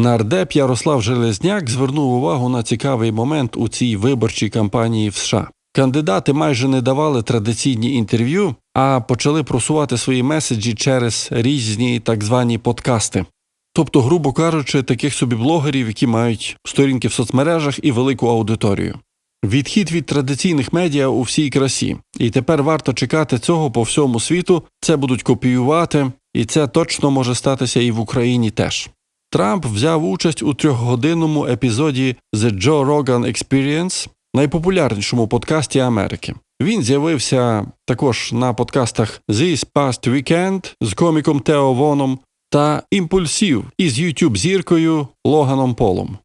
Нардеп Ярослав Железняк звернув увагу на цікавий момент у цій виборчій кампанії в США. Кандидати майже не давали традиційні інтерв'ю, а почали просувати свої меседжі через різні так звані подкасти. Тобто, грубо кажучи, таких собі блогерів, які мають сторінки в соцмережах і велику аудиторію. Відхід від традиційних медіа у всій красі, і тепер варто чекати цього по всьому світу. Це будуть копіювати, і це точно може статися і в Україні теж. Трамп взяв участь у трьохгодинному епізоді The Joe Rogan Experience, найпопулярнішому подкасті Америки. Він з'явився також на подкастах This Past Weekend з коміком Тео Воном та Імпульсів із youtube зіркою Логаном Полом.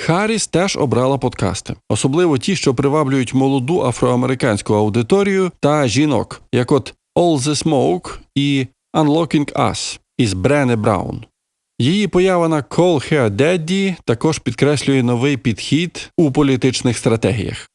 Харріс теж обрала подкасти, особливо ті, що приваблюють молоду афроамериканську аудиторію та жінок, як от All the Smoke і Unlocking Us із Брене Браун. Її поява на Call Her Daddy також підкреслює новий підхід у політичних стратегіях.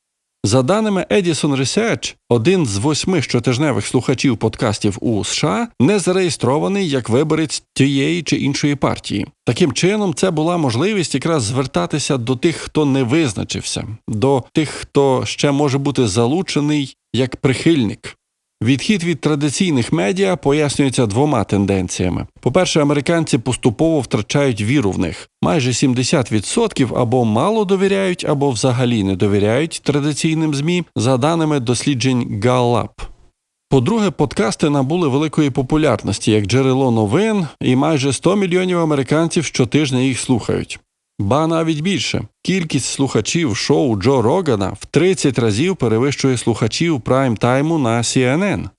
За даними Edison Research, один з восьми щотижневих слухачів подкастів у США не зареєстрований як виборець тієї чи іншої партії. Таким чином, це була можливість якраз звертатися до тих, хто не визначився, до тих, хто ще може бути залучений як прихильник. Відхід від традиційних медіа пояснюється двома тенденціями. По-перше, американці поступово втрачають віру в них. Майже 70% або мало довіряють, або взагалі не довіряють традиційним ЗМІ, за даними досліджень Gallup. По-друге, подкасти набули великої популярності як джерело новин, і майже 100 мільйонів американців щотижня їх слухають. Ба навіть більше. Кількість слухачів шоу Джо Рогана в 30 разів перевищує слухачів прайм-тайму на CNN.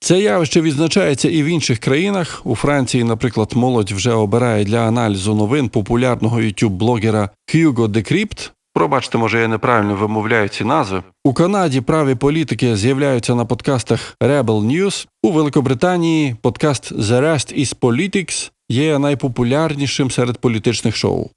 Це явище відзначається і в інших країнах. У Франції, наприклад, молодь вже обирає для аналізу новин популярного ютуб-блогера Hugo Decrypt. Пробачте, може, я неправильно вимовляю ці назви. У Канаді праві політики з'являються на подкастах Rebel News. У Великобританії подкаст The Rest is Politics є найпопулярнішим серед політичних шоу.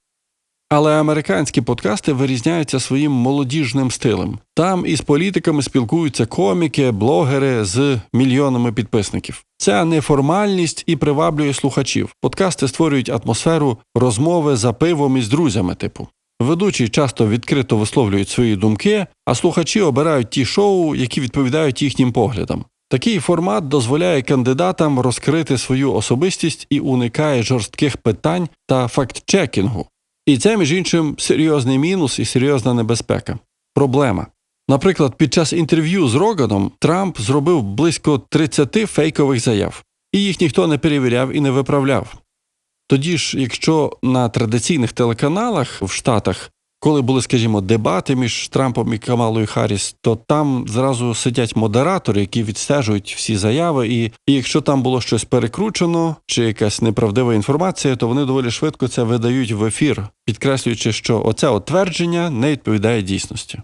Але американські подкасти вирізняються своїм молодіжним стилем. Там із політиками спілкуються коміки, блогери з мільйонами підписників. Ця неформальність і приваблює слухачів. Подкасти створюють атмосферу розмови за пивом із друзями, типу. Ведучі часто відкрито висловлюють свої думки, а слухачі обирають ті шоу, які відповідають їхнім поглядам. Такий формат дозволяє кандидатам розкрити свою особистість і уникає жорстких питань та факт-чекінгу. І це, між іншим, серйозний мінус і серйозна небезпека. Проблема. Наприклад, під час інтерв'ю з Роганом Трамп зробив близько 30 фейкових заяв, і їх ніхто не перевіряв і не виправляв. Тоді ж, якщо на традиційних телеканалах в Штатах, коли були, скажімо, дебати між Трампом і Камалою Харріс, то там зразу сидять модератори, які відстежують всі заяви, і, і якщо там було щось перекручено чи якась неправдива інформація, то вони доволі швидко це видають в ефір, підкреслюючи, що оце отвердження не відповідає дійсності.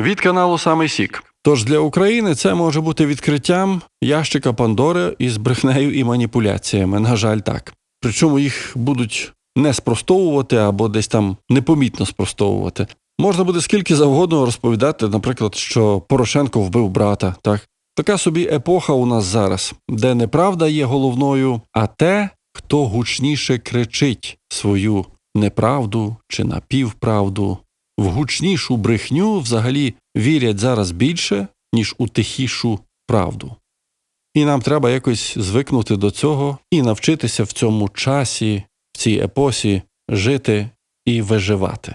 Від каналу Самий Сік. Тож для України це може бути відкриттям ящика Пандори із брехнею і маніпуляціями. На жаль, так. Причому їх будуть не спростовувати або десь там непомітно спростовувати. Можна буде скільки завгодно розповідати, наприклад, що Порошенко вбив брата. Так така собі епоха у нас зараз, де неправда є головною, а те, хто гучніше кричить свою неправду чи напівправду. В гучнішу брехню взагалі вірять зараз більше, ніж у тихішу правду. І нам треба якось звикнути до цього і навчитися в цьому часі, цій епосі жити і виживати.